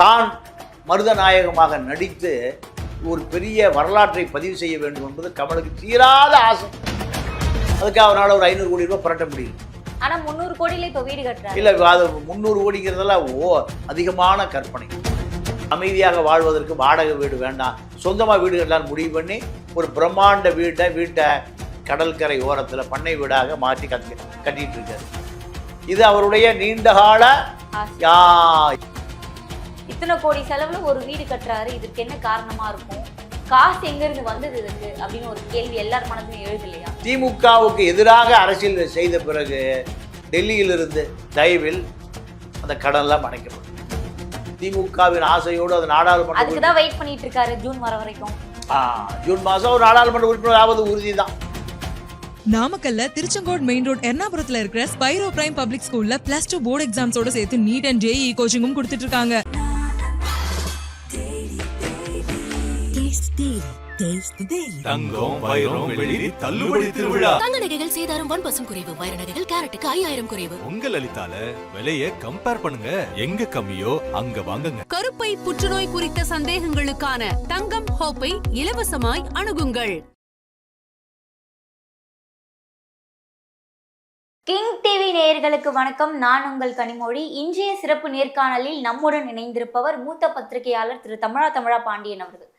தான் மருதநாயகமாக நடித்து ஒரு பெரிய வரலாற்றை பதிவு செய்ய வேண்டும் என்பது கமலுக்கு தீராத ஆசை. அதுக்கு அவரால் ஒரு ஐநூறு கோடி ரூபாய் புரட்ட முடியும் ஆனா முந்நூறு கோடியில இப்ப வீடு கட்டுறாரு இல்லை அது முந்நூறு கோடிங்கிறதெல்லாம் ஓ அதிகமான கற்பனை. அமைதியாக வாழ்வதற்கு வாடகை வீடு வேண்டாம். சொந்தமாக வீடு கட்டலாம்னு முடிவு பண்ணி ஒரு பிரம்மாண்ட வீட்டை வீட்டை கடற்கரை ஓரத்தில் பண்ணை வீடாக மாற்றி கட்டி கட்டிட்டு இருக்காரு. இது அவருடைய நீண்டகால. யா இத்தனை கோடி செலவுல ஒரு வீடு கட்டுறாரு. இதுக்கு என்ன காரணமா இருக்கும்? காசு எங்க இருந்து வந்தது இதுக்கு அப்படின்னு ஒரு கேள்வி எல்லார் மனதிலும் எழுது இல்லையா திமுகவுக்கு எதிராக அரசியல் செய்த பிறகு டெல்லியிலிருந்து தயவில் அந்த கடன்லாம் அடைக்கப்படும் திமுகவின் ஆசையோடு அது நாடாளுமன்ற அதுக்கு தான் வெயிட் பண்ணிட்டு இருக்காரு ஜூன் வர வரைக்கும். ஜூன் மாதம் ஒரு நாடாளுமன்ற உறுப்பினர் ஆவது உறுதி தான் நாமக்கல்ல திருச்செங்கோடு மெயின் ரோட் எர்ணாபுரத்துல இருக்கிற ஸ்பைரோ பிரைம் பப்ளிக் ஸ்கூல்ல பிளஸ் டூ போர்டு எக்ஸாம்ஸோட சேர்த்து நீட் அண்ட் ஜேஇ கோச்சிங்கும் கொடுத்துட்டு இருக்காங்க தங்கம் வைரம் வெள்ளி தள்ளுபடி திருவிழா. தங்க நகைகள் சேதாரம் ஒன் பர்சன்ட் குறைவு. வைர நகைகள் கேரட்டுக்கு ஐயாயிரம் குறைவு. உங்க லலிதால விலைய கம்பேர் பண்ணுங்க. எங்க கம்மியோ அங்க வாங்குங்க. கருப்பை புற்றுநோய் குறித்த சந்தேகங்களுக்கான தங்கம் ஹோப்பை இலவசமாய் அணுகுங்கள். கிங் டிவி நேயர்களுக்கு வணக்கம். நான் உங்கள் கனிமொழி. இன்றைய சிறப்பு நேர்காணலில் நம்முடன் இணைந்திருப்பவர் மூத்த பத்திரிகையாளர் திரு. தமிழா தமிழா பாண்டியன் அவர்கள்.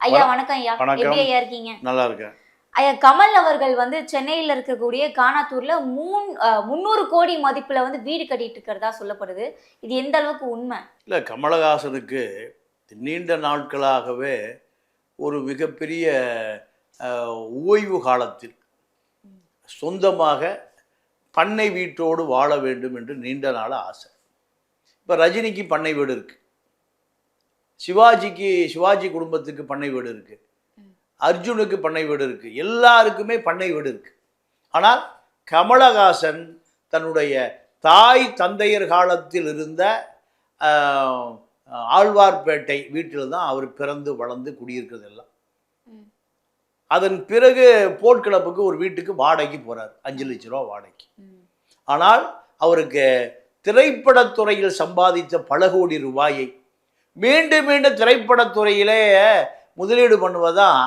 ஐயா வண- வணக்கம் ஐயா. எப்படி ஐயா இருக்கீங்க? நல்லா இருக்கேன். ஐயா கமல் அவர்கள் வந்து சென்னையில் இருக்கக்கூடிய கானாத்தூர்ல அஹ், முந்நூறு கோடி மதிப்புல வந்து வீடு கட்டிட்டு இருக்கிறதா சொல்லப்படுது. இது எந்த அளவுக்கு உண்மை? இல்லை கமலஹாசனுக்கு நீண்ட நாட்களாகவே ஒரு மிகப்பெரிய ஓய்வு காலத்தில் சொந்தமாக பண்ணை வீட்டோடு வாழ வேண்டும் என்று நீண்ட நாள் ஆசை. இப்போ ரஜினிக்கு பண்ணை வீடு இருக்கு. சிவாஜிக்கு சிவாஜி குடும்பத்துக்கு பண்ணை வீடு இருக்குது அர்ஜுனுக்கு பண்ணை வீடு இருக்குது எல்லாருக்குமே பண்ணை வீடு இருக்குது ஆனால் கமலஹாசன் தன்னுடைய தாய் தந்தையர் காலத்தில் இருந்த ஆழ்வார்பேட்டை வீட்டில் தான் அவர் பிறந்து வளர்ந்து குடியிருக்கிறது எல்லாம். அதன் பிறகு போர்ட் கிளப்புக்கு ஒரு வீட்டுக்கு வாடகைக்கு போறார். அஞ்சு லட்ச ரூபா வாடகைக்கு. ஆனால் அவருக்கு திரைப்படத்துறையில் சம்பாதித்த பல கோடி ரூபாயை மீண்டும் மீண்டும் திரைப்படத்துறையிலே முதலீடு பண்ணுவதுதான்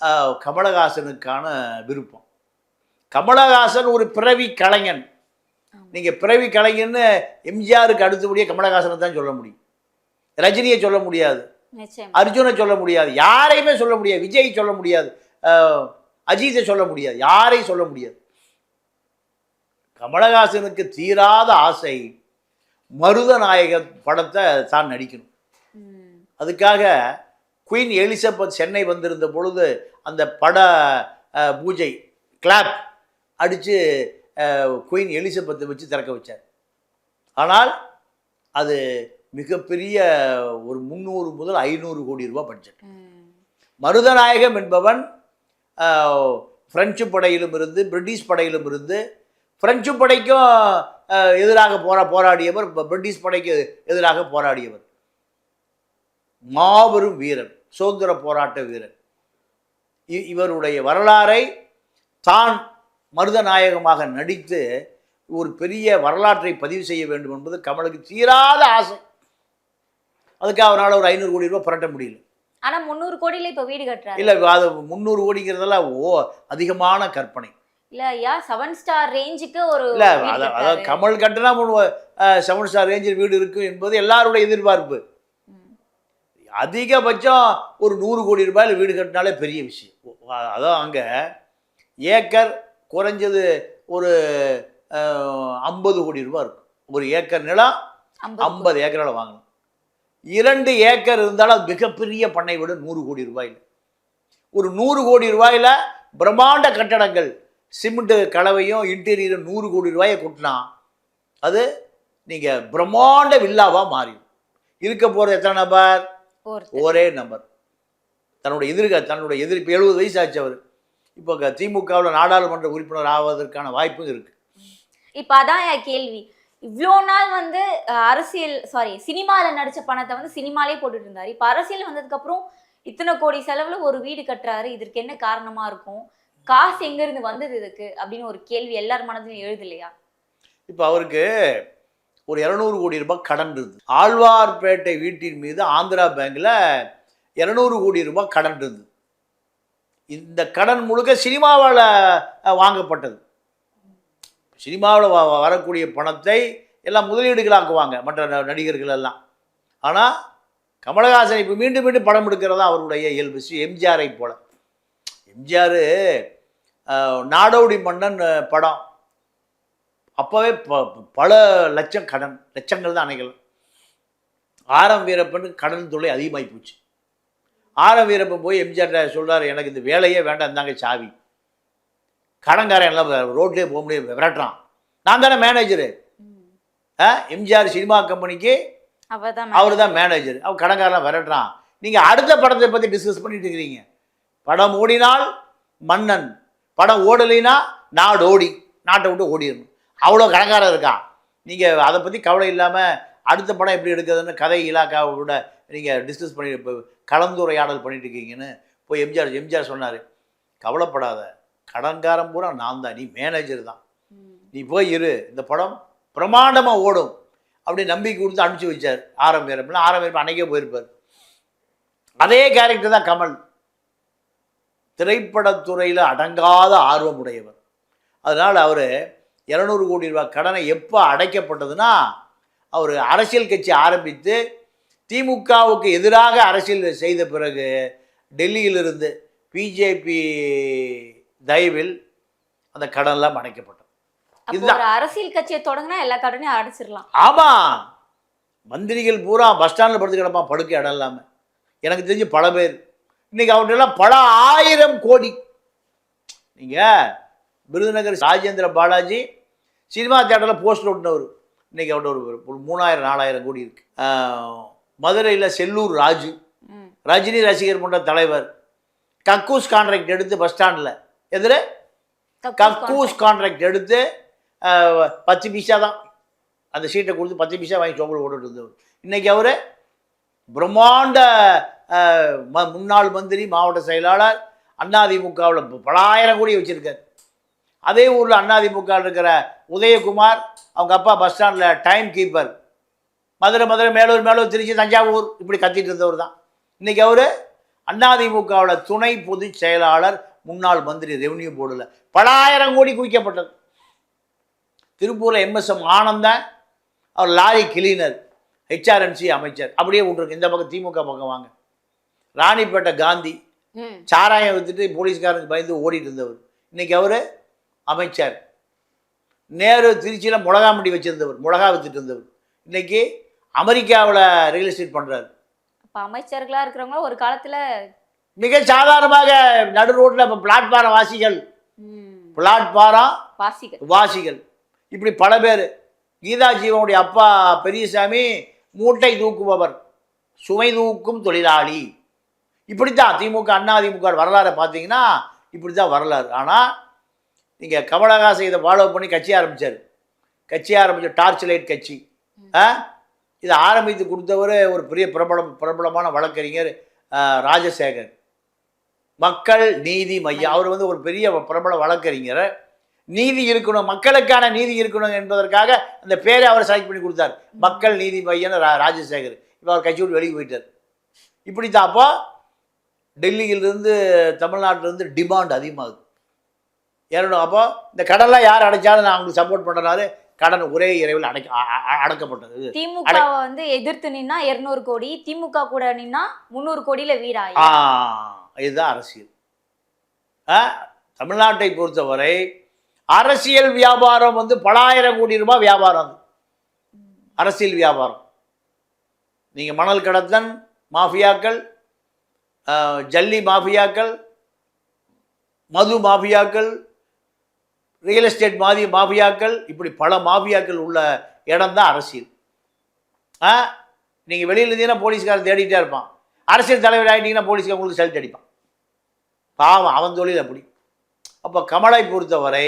ஆஹ், கமலஹாசனுக்கான விருப்பம். கமலஹாசன் ஒரு பிறவி கலைஞன். நீங்கள் பிறவி கலைஞன்னு எம்ஜிஆருக்கு அடுத்தபடியே கமலஹாசனை தான் சொல்ல முடியும். ரஜினியை சொல்ல முடியாது. அர்ஜுனை சொல்ல முடியாது. யாரையுமே சொல்ல முடியாது. விஜய் சொல்ல முடியாது. அஜித்தை சொல்ல முடியாது. யாரையும் சொல்ல முடியாது. கமலஹாசனுக்கு தீராத ஆசை மருதநாயக படத்தை தான் நடிக்கணும். அதுக்காக குயின் எலிசபெத் சென்னை வந்திருந்த பொழுது அந்த பட பூஜை கிளாப் அடித்து குயின் எலிசபெத்தை வச்சு திறக்க வச்சார். ஆனால் அது மிகப்பெரிய ஒரு முந்நூறு முதல் ஐநூறு கோடி ரூபாய் பட்ஜெட். மருதநாயகம் என்பவன் பிரெஞ்சு படையிலும் இருந்து பிரிட்டிஷ் படையிலும் இருந்து பிரெஞ்சு படைக்கும் எதிராக போரா போராடியவர் பிரிட்டிஷ் படைக்கு எதிராக போராடியவர். மாபெரும் வீரன் சுதந்திர போராட்ட வீரன் இவருடைய வரலாறை தான் மருதநாயகமாக நடித்து ஒரு பெரிய வரலாற்றை பதிவு செய்ய வேண்டும் என்பது கமலுக்கு தீராத ஆசை. அதுக்கு அவரால் ஒரு ஐநூறு கோடி ரூபாய் புரட்ட முடியல. ஆனா முந்நூறு கோடியில இப்ப வீடு கட்டுறாரு. இல்லை அது முந்நூறு கோடிங்கிறதெல்லாம் ஓ அதிகமான கற்பனை. இல்ல ஐயா செவன் ஸ்டார் ரேஞ்சுக்கு ஒரு இல்லை. அதாவது கமல் கட்டினா செவன் ஸ்டார் ரேஞ்சில் வீடு இருக்கும் என்பது எல்லாருடைய எதிர்பார்ப்பு. அதிகபட்சம் ஒரு நூறு கோடி ரூபாயில் வீடு கட்டினாலே பெரிய விஷயம். அதான் அங்கே ஏக்கர் குறைஞ்சது ஒரு ஐம்பது கோடி ரூபாய் இருக்கும். ஒரு ஏக்கர் நிலம் ஐம்பது ஏக்கரால் வாங்கணும். இரண்டு ஏக்கர் இருந்தாலும் அது மிகப்பெரிய பண்ணை விட நூறு கோடி ரூபாயில். ஒரு நூறு கோடி ரூபாயில் பிரம்மாண்ட கட்டடங்கள் சிமெண்ட் கலவையும் இன்டீரியரும் நூறு கோடி ரூபாயை கொட்டினா அது நீங்கள் பிரம்மாண்ட வில்லாவாக மாறிடும். இருக்க போகிறது எத்தனை நபர். ஒரே நபர். தன்னுடைய எதிர்க தன்னுடைய எதிர் இப்போ எழுபது வயசு ஆச்சு அவர். இப்போ திமுகவில் நாடாளுமன்ற உறுப்பினர் ஆவதற்கான வாய்ப்பும் இருக்குது இப்ப அதான் கேள்வி. இவ்வளோ நாள் வந்து அரசியல் சாரி சினிமால நடிச்ச பணத்தை வந்து சினிமாலே போட்டுட்டு இருந்தாரு. இப்ப அரசியல் வந்ததுக்கு அப்புறம் இத்தனை கோடி செலவுல ஒரு வீடு கட்டுறாரு. இதற்கு என்ன காரணமா இருக்கும்? காசு எங்க இருந்து வந்தது இதுக்கு? அப்படின்னு ஒரு கேள்வி எல்லார் மனதிலும் எழுது இல்லையா? இப்போ அவருக்கு ஒரு இரநூறு கோடி ரூபாய் கடன் இருந்தது. ஆழ்வார்பேட்டை வீட்டின் மீது ஆந்திரா பேங்கில் இரநூறு கோடி ரூபாய் கடன் இருந்தது. இந்த கடன் முழுக்க சினிமாவால் வாங்கப்பட்டது. சினிமாவில் வரக்கூடிய பணத்தை எல்லாம் முதலீடுகளாக்குவாங்க மற்ற ந- நடிகர்கள் எல்லாம். ஆனால் கமலஹாசன் இப்போ மீண்டும் மீண்டும் படம் எடுக்கிறதா அவருடைய இயல்பு. எம்ஜிஆரை போல. எம்ஜிஆர் நாடோடி மன்னன் படம். அப்போவே ப பல லட்சம் கடன் லட்சங்கள் தான் அணைகள். ஆரம் வீரப்பனுக்கு கடன் தொல்லை அதிகமாகி போச்சு. ஆரம் வீரப்பன் போய் எம்ஜிஆர் சொல்றாரு எனக்கு இந்த வேலையே வேண்டாம் இந்தாங்க சாவி. கடன்காரன் எல்லாம் ரோட்லேயே போக முடியாது விரட்டுறான். நான் தானே மேனேஜரு எம்ஜிஆர் சினிமா கம்பெனிக்கு அவர் தான் மேனேஜர் அவர் கடன்காரெலாம் விரட்டுறான். நீங்கள் அடுத்த படத்தை பற்றி டிஸ்கஸ் பண்ணிட்டு இருக்கிறீங்க. படம் ஓடினால் மன்னன் படம் ஓடலைனா நாடு ஓடி நாட்டை விட்டு ஓடிடணும். அவ்வளோ கடன்காரன் இருக்கான் நீங்கள் அதை பற்றி கவலை இல்லாமல் அடுத்த படம் எப்படி எடுக்கிறதுன்னு கதை இலாக்காவை கூட நீங்கள் டிஸ்கஸ் பண்ணி இப்போ கலந்துரையாடல் பண்ணிட்டு இருக்கீங்கன்னு போய் எம்ஜிஆர் எம்ஜிஆர் சொன்னார். கவலைப்படாத. கடன்காரன் பூரா நான் தான். நீ மேனேஜர் தான். நீ போய் இரு. இந்த படம் பிரமாண்டமாக ஓடும் அப்படி நம்பிக்கை கொடுத்து அனுப்பிச்சு வச்சார். ஆரம் வீரப்பன். ஆரம் வீரப்பன் அன்னைக்கே போயிருப்பார். அதே கேரக்டர் தான் கமல். திரைப்படத்துறையில் அடங்காத ஆர்வம் உடையவர் அதனால் அவர் இரநூறு கோடி ரூபாய் கடனை எப்போ அடைக்கப்பட்டதுன்னா அவர் அரசியல் கட்சி ஆரம்பித்து திமுகவுக்கு எதிராக அரசியல் செய்த பிறகு டெல்லியிலிருந்து பிஜேபி தயவில் அந்த கடன்லாம் அடைக்கப்பட்டது. இதுதான். அரசியல் கட்சியை தொடங்கினா எல்லா கடனையும் அடைச்சிடலாம். ஆமாம் மந்திரிகள் பூரா பஸ் ஸ்டாண்டில் படுத்து கிடப்பான் படுக்க இடம் இல்லாமல் எனக்கு தெரிஞ்சு பல பேர். இன்னைக்கு அவர்கிட்டலாம் பல ஆயிரம் கோடி. நீங்கள் விருதுநகர் ராஜேந்திர பாலாஜி சினிமா தேட்டரில் போஸ்டர் ஒட்டினவர். இன்னைக்கு அவர்கிட்ட ஒரு மூணாயிரம் நாலாயிரம் கோடி இருக்கு. மதுரையில் செல்லூர் ராஜு. ரஜினி ரசிகர் மன்ற தலைவர். கக்கூஸ் கான்ட்ராக்ட் எடுத்து பஸ் ஸ்டாண்டில் எதிர கக்கூஸ் கான்ட்ராக்ட் எடுத்து பத்து பைசா தான். அந்த சீட்டை கொடுத்து பத்து பைசா வாங்கி சோம்பல் ஓட்டுட்டு இருந்தவர். இன்னைக்கு அவர் பிரம்மாண்ட முன்னாள் மந்திரி மாவட்ட செயலாளர் அதிமுகவில் பலாயிரம் கோடி வச்சிருக்கார். அதே ஊரில் அதிமுக இருக்கிற உதயகுமார் அவங்க அப்பா பஸ் ஸ்டாண்டில் டைம் கீப்பர் மதுரை மதுரை மேலூர் மேலூர் திருச்சி தஞ்சாவூர் இப்படி கத்திட்டு இருந்தவர் தான். இன்னைக்கு அவர் அதிமுகவில் துணை பொதுச் செயலாளர் முன்னாள் மந்திரி ரெவன்யூ போர்டில் பலாயிரம் கோடி குவிக்கப்பட்டது. திருப்பூரில் எம்எஸ்எம் ஆனந்தன் அவர் லாரி கிளீனர் ஹெச்ஆர்என்சி அமைச்சர். அப்படியே விட்ருக்கு இந்த பக்கம் திமுக பக்கம் வாங்க. ராணிப்பேட்டை காந்தி. சாராயம் வித்துட்டு போலீஸ்காரனுக்கு பயந்து ஓடிட்டு இருந்தவர். இன்னைக்கு அவர் அமைச்சர். நேரு திருச்சியில் மிளகா மண்டி வச்சிருந்தவர் மிளகா வித்துட்டு இருந்தவர். இன்னைக்கு அமெரிக்காவில் ரியல் எஸ்டேட் பண்ணுறாரு அப்ப அமைச்சர்களா இருக்கிறவங்க ஒரு காலத்துல மிக சாதாரணமாக நடு ரோட்டில் இப்போ பிளாட்பாரம் வாசிகள். பிளாட்பாரம் வாசிகள். வாசிகள். இப்படி பல பேர். கீதா ஜீவனுடைய அப்பா பெரியசாமி மூட்டை தூக்குபவர். சுமை தூக்கும் தொழிலாளி. இப்படித்தான் திமுக அண்ணா திமுக வரலாறை பார்த்தீங்கன்னா இப்படி தான் வரலாறு. ஆனால் நீங்கள் கமலஹாசன் இதை ஃபாலோ பண்ணி கட்சி ஆரம்பித்தார் கட்சி ஆரம்பித்த டார்ச் லைட் கட்சி. ஆ? இதை ஆரம்பித்து கொடுத்தவர் ஒரு பெரிய பிரபலம் பிரபலமான வழக்கறிஞர் ராஜசேகர். மக்கள் நீதி மையம். அவர் வந்து ஒரு பெரிய பிரபல வழக்கறிஞர். நீதி இருக்கணும் மக்களுக்கான நீதி இருக்கணும் என்பதற்காக அந்த பேரை அவர் செலக்ட் பண்ணி கொடுத்தார். மக்கள் நீதி மையம் ரா ராஜசேகர். இப்போ அவர் கட்சி விட்டு வெளியே போயிட்டார். இப்படி தான் அப்போ டெல்லியிலிருந்து தமிழ்நாட்டிலேருந்து டிமாண்ட் அதிகமாகுது. ஏறணும். அப்போ இந்த கடன்லாம் யார் அடைச்சாலும் நான் அவங்களுக்கு சப்போர்ட் பண்ணுறாரு கடன் ஒரே இரவில் அடைக்க அடக்கப்பட்டது. திமுக வந்து எதிர்த்து நின்னா 200 கோடி திமுக கூட நின்னா முந்நூறு கோடியில வீடாயி. ஆ இதுதான் அரசியல். தமிழ்நாட்டை பொறுத்தவரை அரசியல் வியாபாரம் வந்து பலாயிரம் கோடி ரூபாய் வியாபாரம் அது. அரசியல் வியாபாரம். நீங்கள் மணல் கடத்தன் மாஃபியாக்கள் ஜல்லி மாஃபியாக்கள் மது மாஃபியாக்கள் ரியல் எஸ்டேட் மாதிரி மாஃபியாக்கள் இப்படி பல மாஃபியாக்கள் உள்ள இடம் தான் அரசியல். ஆ? நீங்கள் வெளியில் இருந்தீங்கன்னா போலீஸ்காரன் தேடிட்டே இருப்பான். அரசியல் தலைவர் ஆகிட்டீங்கன்னா போலீஸ்காரன் உங்களுக்கு செலுத்தி அடிப்பான் பாவம் அவன் தொழில் அப்படி. அப்போ கமலை பொறுத்தவரை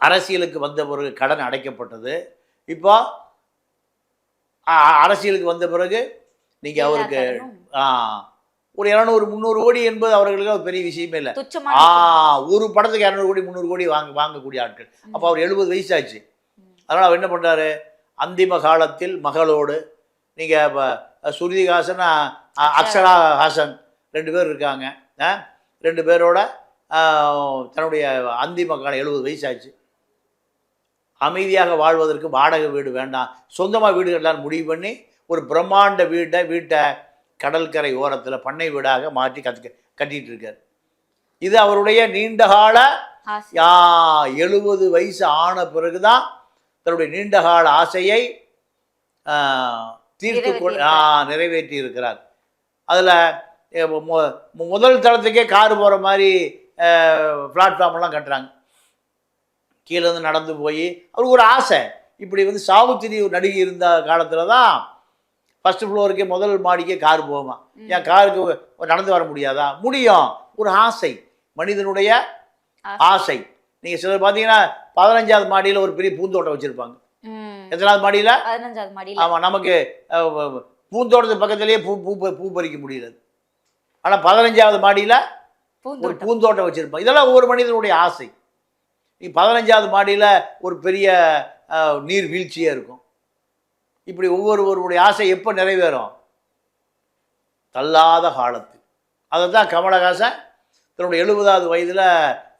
அரசியலுக்கு வந்த பிறகு கடன் அடைக்கப்பட்டது. இப்போ அரசியலுக்கு வந்த பிறகு நீங்கள் அவருக்கு ஆ, ஒரு இரநூறு முந்நூறு கோடி என்பது அவர்களுக்கு ஒரு பெரிய விஷயமே இல்லை. ஒரு படத்துக்கு இரநூறு கோடி முந்நூறு கோடி வாங்க வாங்கக்கூடிய ஆட்கள். அப்போ அவர் எழுபது வயசாச்சு. அதனால் அவர் என்ன பண்ணுறாரு அந்திம காலத்தில் மகளோடு நீங்கள் அ- அ- அக்ஷரா ஹாசன் ரெண்டு பேர் இருக்காங்க? ரெண்டு பேரோட தன்னுடைய அந்திம காலம் எழுபது வயசாச்சு. அமைதியாக வாழ்வதற்கு வாடகை வீடு வேண்டாம். சொந்தமாக வீடு கட்டலாம்னு முடிவு பண்ணி ஒரு பிரம்மாண்ட வீட்டை வீட்டை கடற்கரை ஓரத்தில் பண்ணை வீடாக மாற்றி கத்து கட்டிட்டு இருக்கார் இது அவருடைய நீண்டகால. யா எழுபது வயசு ஆன பிறகுதான் தன்னுடைய நீண்டகால ஆசையை தீர்த்து நிறைவேற்றி இருக்கிறார் அதில் முதல் தளத்துக்கே கார் போகிற மாதிரி பிளாட்ஃபார்ம்லாம் கட்டுறாங்க. கீழே இருந்து நடந்து போய் அவருக்கு ஒரு ஆசை. இப்படி வந்து சாவுத்திரி ஒரு நடிகை இருந்த காலத்தில் தான் ஃபஸ்ட்டு ஃப்ளோருக்கே முதல் மாடிக்கே கார் போகுமா? ஏன் காருக்கு நடந்து வர முடியாதா? முடியும். ஒரு ஆசை. மனிதனுடைய ஆசை. நீங்கள் சிலர் பார்த்தீங்கன்னா பதினஞ்சாவது மாடியில் ஒரு பெரிய பூந்தோட்டம் வச்சுருப்பாங்க. எத்தனாவது மாடியில்? பதினஞ்சாவது மாடியில. ஆமாம் நமக்கு பூந்தோட்டத்து பக்கத்துலேயே பூ பூ ப- பறிக்க முடியல. ஆனால் பதினஞ்சாவது மாடியில் ஒரு பூந்தோட்டம். வச்சுருப்பான் இதெல்லாம் ஒவ்வொரு மனிதனுடைய ஆசை. நீ பதினஞ்சாவது மாடியில் ஒரு பெரிய நீர் வீழ்ச்சியாக இருக்கும். இப்படி ஒவ்வொருவருடைய ஆசை எப்போ நிறைவேறும்? தள்ளாத காலத்து அதை தான் கமலஹாசன் தன்னுடைய எழுபதாவது வயதில்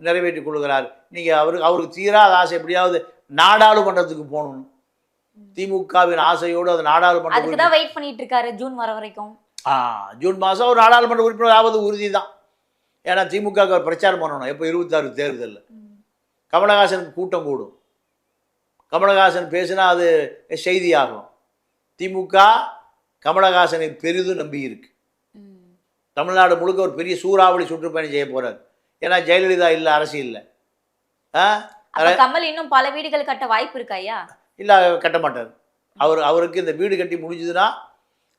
நிறைவேற்றி கொள்கிறார். நீங்கள் அவருக்கு அவருக்கு தீராத ஆசை எப்படியாவது நாடாளுமன்றத்துக்கு போகணும். திமுகவின் ஆசையோடு அது நாடாளுமன்ற அதுக்கு தான் வெயிட் பண்ணிட்டு இருக்காரு ஜூன் வர வரைக்கும். ஆ ஜூன் மாதம் ஒரு நாடாளுமன்ற உறுப்பினர் ஆவது உறுதி தான் ஏன்னா திமுக அவர் பிரச்சாரம் பண்ணணும் எப்போ இருபத்தாறு தேர்தலில். கமலஹாசனுக்கு கூட்டம் கூடும். கமலஹாசன் பேசினா அது செய்தியாகும். திமுக கமலஹாசனை பெரிதும் நம்பி இருக்கு. ம். தமிழ்நாடு முழுக்க ஒரு பெரிய சூறாவளி சுற்றுப்பயணம் செய்ய போறார். ஏன்னா ஜெயலலிதா இல்லை அரசியல்ல ஆ? அப்ப கமல் இன்னும் பல வீடுகள் கட்ட வாய்ப்பு இருக்கா ஐயா? இல்லை கட்ட மாட்டார். அவர் அவருக்கு இந்த வீடு கட்டி முடிஞ்சதுன்னா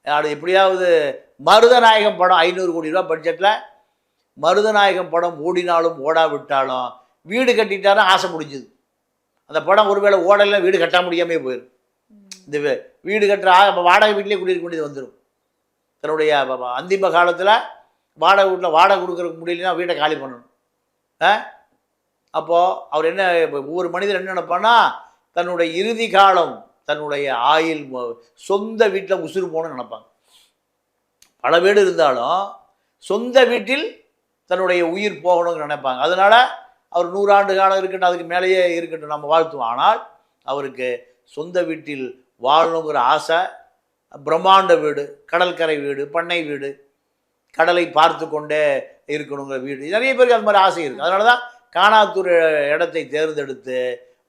அது எப்படியாவது மருதநாயகம் படம் ஐநூறு கோடி ரூபா பட்ஜெட்டில் மருதநாயகம் படம் ஓடினாலும் ஓடாவிட்டாலும் வீடு கட்டிட்டாருன்னா ஆசை முடிஞ்சுது. அந்த படம் ஒருவேளை ஓடலை வீடு கட்ட முடியாமே போயிடும் இந்த வீடு கட்டுற ஆ- வாடகை வீட்டிலே குடியிருக்க வேண்டியது வந்துடும் தன்னுடைய அந்திம காலத்தில் வாடகை வீட்டில் வாடகை கொடுக்குறதுக்கு முடியலன்னா வீட்டை காலி பண்ணணும். ஆ? அப்போது அவர் என்ன இப்போ ஒவ்வொரு மனிதர் என்ன நினைப்பான்னா தன்னுடைய இறுதி காலம் தன்னுடைய ஆயில் சொந்த வீட்டில் உசுறு போகணும்னு நினைப்பாங்க. பல வீடு இருந்தாலும் சொந்த வீட்டில் தன்னுடைய உயிர் போகணும்னு நினைப்பாங்க. அதனால் அவர் நூறாண்டு காலம் இருக்கட்டும் அதுக்கு மேலேயே இருக்கட்டும் நம்ம வாழ்த்துவோம். ஆனால் அவருக்கு சொந்த வீட்டில் வாழணுங்கிற ஆசை பிரம்மாண்ட வீடு கடற்கரை வீடு பண்ணை வீடு கடலை பார்த்து கொண்டே இருக்கணுங்கிற வீடு. நிறைய பேருக்கு அது மாதிரி ஆசை இருக்குது அதனால தான் காணாத்தூர் இடத்தை தேர்ந்தெடுத்து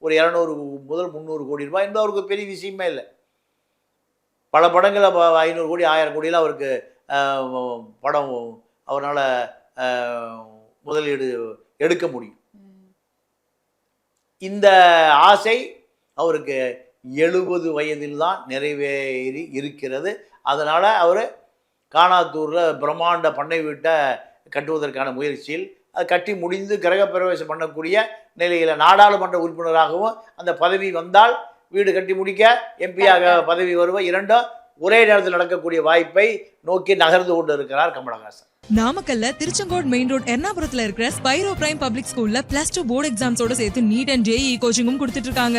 ஒரு இரநூறு முதல் முந்நூறு கோடி ரூபாய் என்பது அவருக்கு பெரிய விஷயமே இல்லை. பல படங்கள் ஐநூறு கோடி ஆயிரம் கோடியில் அவருக்கு படம் அவரால் முதலீடு எடுக்க முடியும். இந்த ஆசை அவருக்கு எழுபது வயதில் தான் நிறைவேறி இருக்கிறது. அதனால் அவர் காணாத்தூரில் பிரம்மாண்ட பண்ணை வீட்டை கட்டுவதற்கான முயற்சியில் அது கட்டி முடிந்து கிரகப்பிரவேசம் பண்ணக்கூடிய நிலையில் நாடாளுமன்ற உறுப்பினராகவும் அந்த பதவி வந்தால் வீடு கட்டி முடிக்க எம்பியாக பதவி வருவ இரண்டும் ஒரே நேரத்தில் நடக்கக்கூடிய வாய்ப்பை நோக்கி நகர்ந்து கொண்டு இருக்கிறார் கமலஹாசன். நாமக்கல்ல திருச்செங்கோடு மெயின் ரோட் எர்ணாபுரத்துல இருக்கிற ஸ்பைரோ பிரைம் பப்ளிக் ஸ்கூல்ல பிளஸ் டூ போர்டு எக்ஸாம்ஸோட சேர்த்து நீட் அண்ட் ஜேஇ கோச்சிங்கும் கொடுத்துட்டு இருக்காங்க.